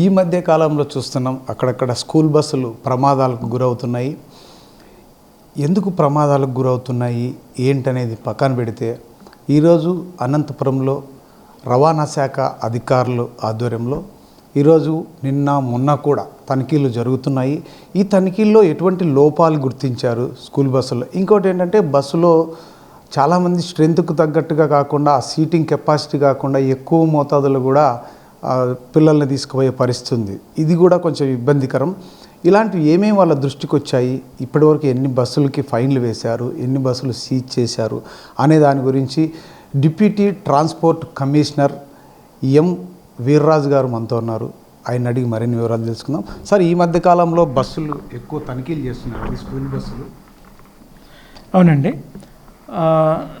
ఈ మధ్య కాలంలో చూస్తున్నాం అక్కడక్కడ స్కూల్ బస్సులు ప్రమాదాలకు గురవుతున్నాయి. ఎందుకు ప్రమాదాలకు గురవుతున్నాయి? ఏంటనేది పక్కన పెడితే ఈరోజు అనంతపురంలో రవాణా శాఖ అధికారులు ఆధ్వర్యంలో ఈరోజు నిన్న మొన్న కూడా తనిఖీలు జరుగుతున్నాయి. ఈ తనిఖీల్లో ఎటువంటి లోపాలు గుర్తించారు స్కూల్ బస్సులో? ఇంకోటి ఏంటంటే బస్సులో చాలామంది స్ట్రెంత్కు తగ్గట్టుగా కాకుండా ఆ సీటింగ్ కెపాసిటీ కాకుండా ఎక్కువ మోతాదులో కూడా పిల్లల్ని తీసుకుపోయే పరిస్థితి ఉంది. ఇది కూడా కొంచెం ఇబ్బందికరం. ఇలాంటివి ఏమేమి వాళ్ళ దృష్టికి వచ్చాయి? ఇప్పటివరకు ఎన్ని బస్సులకి ఫైన్లు వేశారు? ఎన్ని బస్సులు సీజ్ చేశారు? అనే దాని గురించి deputy transport commissioner M Veerraju garu మనతో ఉన్నారు. ఆయన అడిగి మరిన్ని వివరాలు తెలుసుకుందాం. సార్ ఈ మధ్య కాలంలో బస్సులు ఎక్కువ తనిఖీలు చేస్తున్నారు స్కూల్ బస్సులు. అవునండి.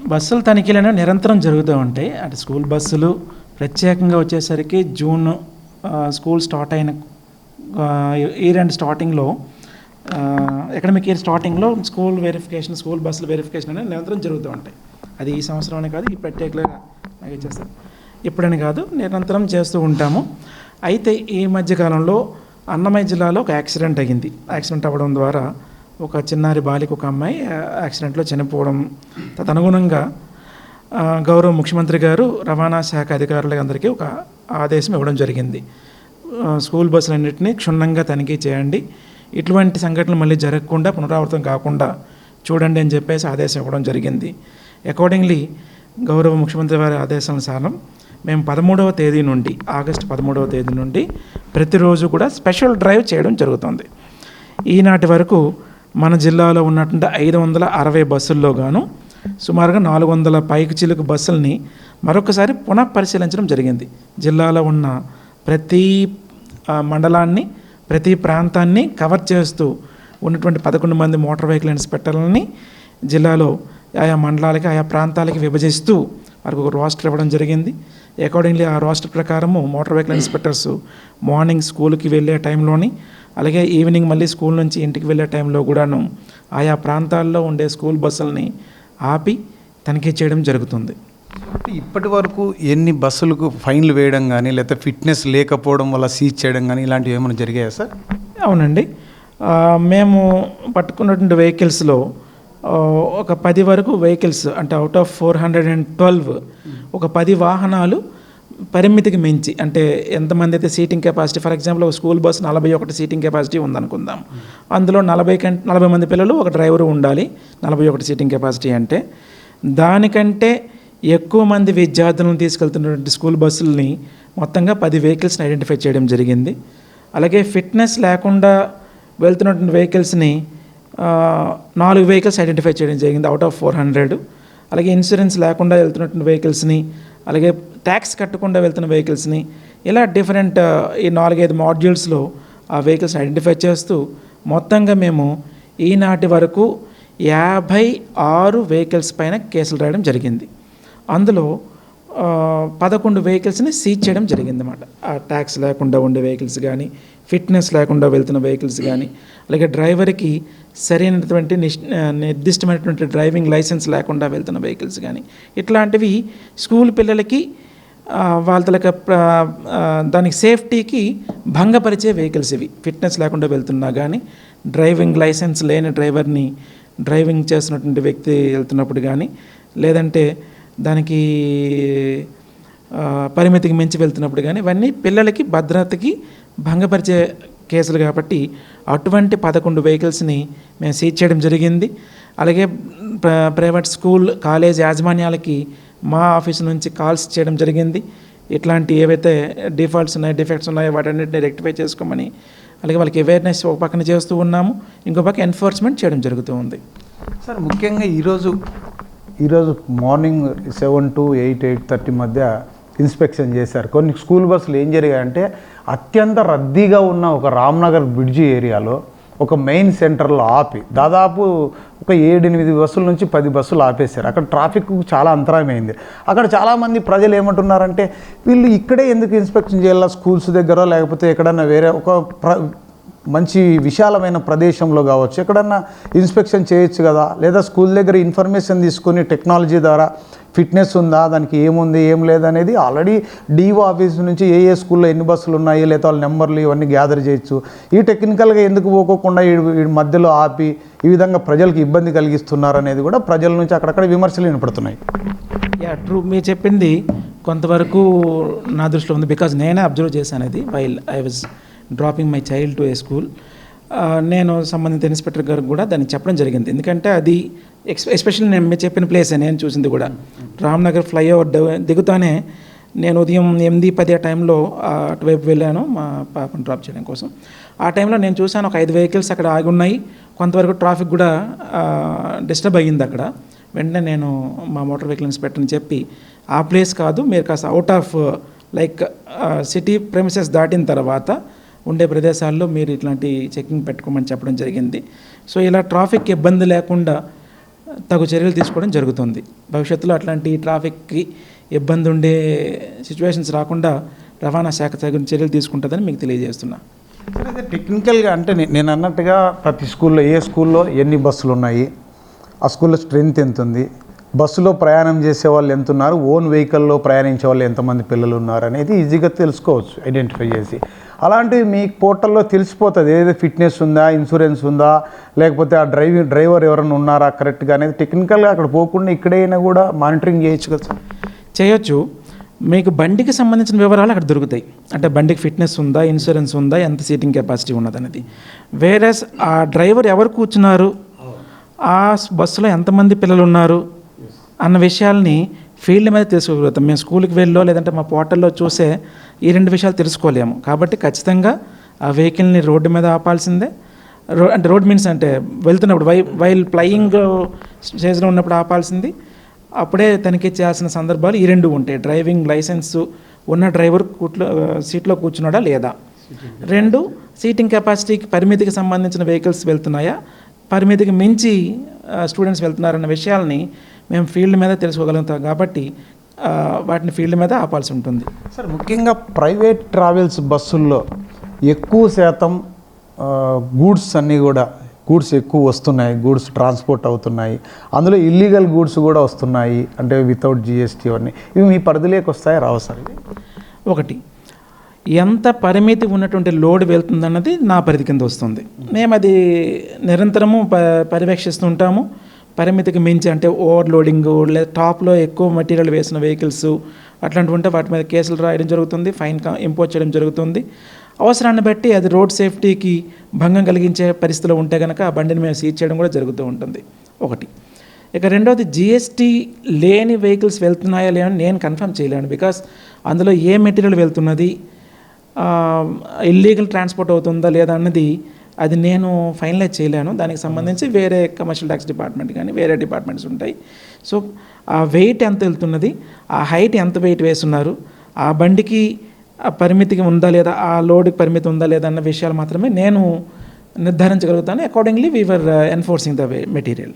బస్సులు తనిఖీలు అనేవి నిరంతరం జరుగుతూ ఉంటాయి. అంటే స్కూల్ బస్సులు ప్రత్యేకంగా వచ్చేసరికి జూన్ స్కూల్ స్టార్ట్ అయిన ఇయర్ అండ్ స్టార్టింగ్లో ఎకడమిక్ ఇయర్ స్టార్టింగ్లో స్కూల్ వెరిఫికేషన్ స్కూల్ బస్సుల వెరిఫికేషన్ అనేది నిరంతరం జరుగుతూ ఉంటాయి. అది ఈ సంవత్సరంలోనే కాదు ఈ ప్రత్యేకంగా నాకు ఇచ్చేస్తారు. ఇప్పుడని కాదు నిరంతరం చేస్తూ ఉంటాము. అయితే ఈ మధ్యకాలంలో అన్నమయ్య జిల్లాలో ఒక యాక్సిడెంట్ అయ్యింది. యాక్సిడెంట్ అవ్వడం ద్వారా ఒక చిన్నారి బాలిక ఒక అమ్మాయి యాక్సిడెంట్లో చనిపోవడం తదనుగుణంగా గౌరవ ముఖ్యమంత్రి గారు రవాణా శాఖ అధికారులందరికీ ఒక ఆదేశం ఇవ్వడం జరిగింది. స్కూల్ బస్సులన్నింటినీ క్షుణ్ణంగా తనిఖీ చేయండి. ఇటువంటి సంఘటనలు మళ్ళీ జరగకుండా పునరావృతం కాకుండా చూడండి అని చెప్పేసి ఆదేశం ఇవ్వడం జరిగింది. అకార్డింగ్లీ గౌరవ ముఖ్యమంత్రి వారి ఆదేశానుసారం మేము పదమూడవ తేదీ నుండి ఆగస్టు పదమూడవ తేదీ నుండి ప్రతిరోజు కూడా స్పెషల్ డ్రైవ్ చేయడం జరుగుతుంది. ఈనాటి వరకు మన జిల్లాలో ఉన్నటువంటి ఐదు వందల అరవై బస్సుల్లో గాను సుమారుగా నాలుగు వందల పైకి చిలుకు బస్సుల్ని మరొకసారి పునః పరిశీలించడం జరిగింది. జిల్లాలో ఉన్న ప్రతి ఆ, మండలాన్ని ప్రతి ప్రాంతాన్ని కవర్ చేస్తూ ఉన్నటువంటి పదకొండు మంది మోటార్ వెహికల్ ఇన్స్పెక్టర్లని జిల్లాలో ఆయా మండలాలకి ఆయా ప్రాంతాలకి విభజిస్తూ వారికి ఒక రోస్టర్ ఇవ్వడం జరిగింది. అకార్డింగ్లీ ఆ రోస్టర్ ప్రకారము మోటార్ వెహికల్ ఇన్స్పెక్టర్స్ మార్నింగ్ స్కూల్కి వెళ్ళే టైంలోని అలాగే ఈవినింగ్ మళ్ళీ స్కూల్ నుంచి ఇంటికి వెళ్ళే టైంలో కూడాను ఆయా ప్రాంతాల్లో ఉండే స్కూల్ బస్సులని ఆపి తనిఖీ చేయడం జరుగుతుంది. ఇప్పటి వరకు ఎన్ని బస్సులకు ఫైన్లు వేయడం కానీ లేకపోతే ఫిట్నెస్ లేకపోవడం వల్ల సీజ్ చేయడం కానీ ఇలాంటివి ఏమైనా జరిగాయా సార్? అవునండి. మేము పట్టుకున్నటువంటి వెహికల్స్లో ఒక పది వరకు వెహికల్స్ అంటే out of four hundred and twelve ఒక పది వాహనాలు పరిమితికి మించి అంటే ఎంతమంది అయితే సీటింగ్ కెపాసిటీ ఫర్ ఎగ్జాంపుల్ ఒక స్కూల్ బస్ నలభై ఒకటి సీటింగ్ కెపాసిటీ ఉందనుకుందాం. అందులో నలభై కంటే నలభై మంది పిల్లలు ఒక డ్రైవరు ఉండాలి నలభై ఒకటి సీటింగ్ కెపాసిటీ అంటే. దానికంటే ఎక్కువ మంది విద్యార్థులను తీసుకెళ్తున్నటువంటి స్కూల్ బస్సుల్ని మొత్తంగా పది వెహికల్స్ని ఐడెంటిఫై చేయడం జరిగింది. అలాగే ఫిట్నెస్ లేకుండా వెళ్తున్నటువంటి వెహికల్స్ని నాలుగు వెహికల్స్ ఐడెంటిఫై చేయడం జరిగింది అవుట్ ఆఫ్ ఫోర్ హండ్రెడ్. అలాగే ఇన్సూరెన్స్ లేకుండా వెళ్తున్నటువంటి వెహికల్స్ని అలాగే ట్యాక్స్ కట్టకుండా వెళ్తున్న వెహికల్స్ని ఇలా డిఫరెంట్ ఈ నాలుగైదు మాడ్యూల్స్లో ఆ వెహికల్స్ ఐడెంటిఫై చేస్తూ మొత్తంగా మేము ఈనాటి వరకు యాభై ఆరు వెహికల్స్ పైన కేసులు రాయడం జరిగింది. అందులో పదకొండు వెహికల్స్ని సీజ్ చేయడం జరిగింది అన్నమాట ఆ ట్యాక్స్ లేకుండా ఉండే వెహికల్స్ కానీ ఫిట్నెస్ లేకుండా వెళ్తున్న వెహికల్స్ కానీ అలాగే డ్రైవర్కి సరైనటువంటి నిష్ నిర్దిష్టమైనటువంటి డ్రైవింగ్ లైసెన్స్ లేకుండా వెళ్తున్న వెహికల్స్ కానీ ఇట్లాంటివి స్కూల్ పిల్లలకి వాళ్ళ దానికి సేఫ్టీకి భంగపరిచే వెహికల్స్ ఇవి. ఫిట్నెస్ లేకుండా వెళ్తున్నా కానీ డ్రైవింగ్ లైసెన్స్ లేని డ్రైవర్ని డ్రైవింగ్ చేస్తున్నటువంటి వ్యక్తి వెళ్తున్నప్పుడు కానీ లేదంటే దానికి పరిమితికి మించి వెళ్తున్నప్పుడు కానీ ఇవన్నీ పిల్లలకి భద్రతకి భంగపరిచే కేసులు కాబట్టి అటువంటి పదకొండు వెహికల్స్ని మేము సీజ్ చేయడం జరిగింది. అలాగే ప్ర- ప్రైవేట్ స్కూల్ కాలేజ్ యాజమాన్యాలకి మా ఆఫీస్ నుంచి కాల్స్ చేయడం జరిగింది. ఇట్లాంటి ఏవైతే డిఫాల్ట్స్ ఉన్నాయో డిఫెక్ట్స్ ఉన్నాయో వాటన్నిటిని రెక్టిఫై చేసుకోమని అలాగే వాళ్ళకి అవేర్నెస్ ఒక పక్కన చేస్తూ ఉన్నాము. ఇంకో పక్క ఎన్ఫోర్స్మెంట్ చేయడం జరుగుతూ ఉంది. సార్ ముఖ్యంగా ఈరోజు ఈరోజు morning seven to eight eight thirty మధ్య ఇన్స్పెక్షన్ చేశారు. కొన్ని స్కూల్ బస్సులు ఏం జరిగాయంటే అత్యంత రద్దీగా ఉన్న ఒక రామ్నగర్ బ్రిడ్జి ఏరియాలో ఒక మెయిన్ సెంటర్లో ఆపి దాదాపు ఒక ఏడెనిమిది బస్సుల నుంచి పది బస్సులు ఆపేశారు. అక్కడ ట్రాఫిక్ చాలా అంతరమైంది అక్కడ చాలామంది ప్రజలు ఏమంటున్నారంటే వీళ్ళు ఇక్కడే ఎందుకు ఇన్స్పెక్షన్ చేయాలా స్కూల్స్ దగ్గర లేకపోతే ఎక్కడన్నా వేరే ఒక ప్ర మంచి విశాలమైన ప్రదేశంలో కావచ్చు. ఎక్కడన్నా ఇన్స్పెక్షన్ చేయొచ్చు కదా. లేదా స్కూల్ దగ్గర ఇన్ఫర్మేషన్ తీసుకొని టెక్నాలజీ ద్వారా ఫిట్నెస్ ఉందా దానికి ఏముంది ఏం లేదనేది ఆల్రెడీ డీఓ ఆఫీస్ నుంచి ఏ ఏ స్కూల్లో ఎన్ని బస్సులు ఉన్నాయి లేదా వాళ్ళ నెంబర్లు ఇవన్నీ గ్యాదర్ చేయొచ్చు. ఈ టెక్నికల్గా ఎందుకు పోకోకుండా వీడి మధ్యలో ఆపి ఈ విధంగా ప్రజలకు ఇబ్బంది కలిగిస్తున్నారు అనేది కూడా ప్రజల నుంచి అక్కడక్కడ విమర్శలు వినపడుతున్నాయి. యా ట్రూ మీరు చెప్పింది కొంతవరకు నా దృష్టిలో ఉంది. బికాజ్ నేనే అబ్జర్వ్ చేశాను అది while I was dropping my child to a school నేను సంబంధిత ఇన్స్పెక్టర్ గారికి కూడా దాన్ని చెప్పడం జరిగింది. ఎందుకంటే అది ఎక్స్ ఎస్పెషల్లీ నేను మీరు చెప్పిన ప్లేసే నేను చూసింది కూడా. రామ్నగర్ ఫ్లైఓవర్ దిగుతానే నేను ఉదయం ఎనిమిది పది ఆ టైంలో అటువైపు వెళ్ళాను మా పాపను డ్రాప్ చేయడం కోసం. ఆ టైంలో నేను చూశాను ఒక ఐదు వెహికల్స్ అక్కడ ఆగి ఉన్నాయి. కొంతవరకు ట్రాఫిక్ కూడా డిస్టర్బ్ అయ్యింది అక్కడ. వెంటనే నేను మా మోటార్ వెహికల్ ఇన్స్పెక్టర్ని చెప్పి ఆ ప్లేస్ కాదు మీరు కాస్త out of like city premises దాటిన తర్వాత ఉండే ప్రదేశాల్లో మీరు ఇట్లాంటి చెకింగ్ పెట్టుకోమని చెప్పడం జరిగింది. సో ఇలా ట్రాఫిక్ ఇబ్బంది లేకుండా తగు చర్యలు తీసుకోవడం జరుగుతుంది. భవిష్యత్తులో అట్లాంటి ట్రాఫిక్కి ఇబ్బంది ఉండే సిచ్యువేషన్స్ రాకుండా రవాణా శాఖ తగిన చర్యలు తీసుకుంటుందని మీకు తెలియజేస్తున్నా. అదే టెక్నికల్గా అంటే నేను అన్నట్టుగా ప్రతి స్కూల్లో ఏ స్కూల్లో ఎన్ని బస్సులు ఉన్నాయి ఆ స్కూల్లో స్ట్రెంత్ ఎంత ఉంది బస్సులో ప్రయాణం చేసే వాళ్ళు ఎంత ఉన్నారు ఓన్ వెహికల్లో ప్రయాణించే వాళ్ళు ఎంతమంది పిల్లలు ఉన్నారు అనేది ఈజీగా తెలుసుకోవచ్చు ఐడెంటిఫై చేసి. అలాంటివి మీ పోర్టల్లో తెలిసిపోతుంది. ఏదో ఫిట్నెస్ ఉందా ఇన్సూరెన్స్ ఉందా లేకపోతే ఆ డ్రైవింగ్ డ్రైవర్ ఎవరైనా ఉన్నారా కరెక్ట్గా అనేది టెక్నికల్గా అక్కడ పోకుండా ఇక్కడైనా కూడా మానిటరింగ్ చేయొచ్చు కదా సార్? చేయొచ్చు. మీకు బండికి సంబంధించిన వివరాలు అక్కడ దొరుకుతాయి. అంటే బండికి ఫిట్నెస్ ఉందా ఇన్సూరెన్స్ ఉందా ఎంత సీటింగ్ కెపాసిటీ ఉన్నదనేది. వేరే ఆ డ్రైవర్ ఎవరు కూర్చున్నారు? ఆ బస్సులో ఎంతమంది పిల్లలు ఉన్నారు అన్న విషయాల్ని ఫీల్డ్ మీద తెలుసుకోగలుగుతాం. మేము స్కూల్కి వెళ్ళో లేదంటే మా పోర్టల్లో చూసే ఈ రెండు విషయాలు తెలుసుకోలేము. కాబట్టి ఖచ్చితంగా ఆ వెహికల్ని రోడ్డు మీద ఆపాల్సిందే. రో అంటే రోడ్ మీన్స్ అంటే వెళ్తున్నప్పుడు వై వైల్ ఫ్లయింగ్ స్టేజ్లో ఉన్నప్పుడు ఆపాల్సింది. అప్పుడే తనిఖీ చేయాల్సిన సందర్భాలు ఈ రెండు ఉంటాయి. డ్రైవింగ్ లైసెన్స్ ఉన్న డ్రైవర్ కూట్లో సీట్లో కూర్చున్నాడా లేదా? రెండు సీటింగ్ కెపాసిటీకి పరిమితికి సంబంధించిన వెహికల్స్ వెళ్తున్నాయా? పరిమితికి మించి స్టూడెంట్స్ వెళ్తున్నారన్న విషయాల్ని మేము ఫీల్డ్ మీద తెలుసుకోగలుగుతాం కాబట్టి వాటిని ఫీల్డ్ మీద ఆపాల్సి ఉంటుంది. సార్ ముఖ్యంగా ప్రైవేట్ ట్రావెల్స్ బస్సుల్లో ఎక్కువ శాతం గూడ్స్ అన్నీ కూడా గూడ్స్ ఎక్కువ వస్తున్నాయి గూడ్స్ ట్రాన్స్పోర్ట్ అవుతున్నాయి. అందులో ఇల్లీగల్ గూడ్స్ కూడా వస్తున్నాయి అంటే వితౌట్ జిఎస్టీ అవన్నీ. ఇవి మీ పరిధిలోకి వస్తాయా రావు సార్? ఒకటి ఎంత పరిమితి ఉన్నటువంటి లోడ్ వెళ్తుందన్నది నా పరిధి కింద వస్తుంది. మేము అది నిరంతరము ప పర్యవేక్షిస్తుంటాము. పరిమితికి మించి అంటే ఓవర్లోడింగ్ లేదా టాప్లో ఎక్కువ మెటీరియల్ వేసిన వెహికల్స్ అట్లాంటివి ఉంటే వాటి మీద కేసులు రాయడం జరుగుతుంది ఫైన్ ఇంపోజ్ చేయడం జరుగుతుంది. అవసరాన్ని బట్టి అది రోడ్ సేఫ్టీకి భంగం కలిగించే పరిస్థితిలో ఉంటే కనుక ఆ బండిని మేము సీజ్ చేయడం కూడా జరుగుతూ ఉంటుంది. ఒకటి. ఇక రెండవది జిఎస్టీ లేని వెహికల్స్ వెళ్తున్నాయా లేని నేను కన్ఫర్మ్ చేయలేను బికాస్ అందులో ఏ మెటీరియల్ వెళ్తున్నది? ఇల్లీగల్ ట్రాన్స్పోర్ట్ అవుతుందా లేదా అన్నది అది నేను ఫైనలైజ్ చేయలేను. దానికి సంబంధించి వేరే కమర్షియల్ ట్యాక్స్ డిపార్ట్మెంట్ కానీ వేరే డిపార్ట్మెంట్స్ ఉంటాయి. సో ఆ వెయిట్ ఎంత వెళ్తున్నది? ఆ హైట్ ఎంత వెయిట్ వేస్తున్నారు? ఆ బండికి ఆ పరిమితికి ఉందా లేదా? ఆ లోడ్కి పరిమితి ఉందా లేదా అన్న విషయాలు మాత్రమే నేను నిర్ధారించగలుగుతాను. Accordingly we are enforcing the material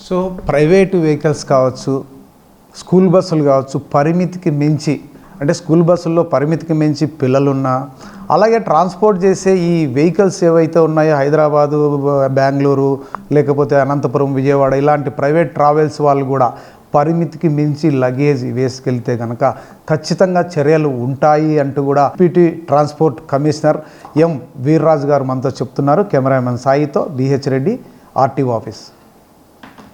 so private vehicles కావచ్చు స్కూల్ బస్సులు కావచ్చు పరిమితికి మించి అంటే స్కూల్ బస్సుల్లో పరిమితికి మించి పిల్లలున్నా అలాగే ట్రాన్స్పోర్ట్ చేసే ఈ వెహికల్స్ ఏవైతే ఉన్నాయో హైదరాబాదు బెంగళూరు లేకపోతే అనంతపురం విజయవాడ ఇలాంటి ప్రైవేట్ ట్రావెల్స్ వాళ్ళు కూడా పరిమితికి మించి లగేజ్ వేసుకెళ్తే కనుక ఖచ్చితంగా చర్యలు ఉంటాయి అంటూ కూడా PT transport commissioner M Veerraju garu మనతో చెప్తున్నారు. కెమెరామెన్ సాయితో బిహెచ్ రెడ్డి ఆర్టీఓ ఆఫీస్.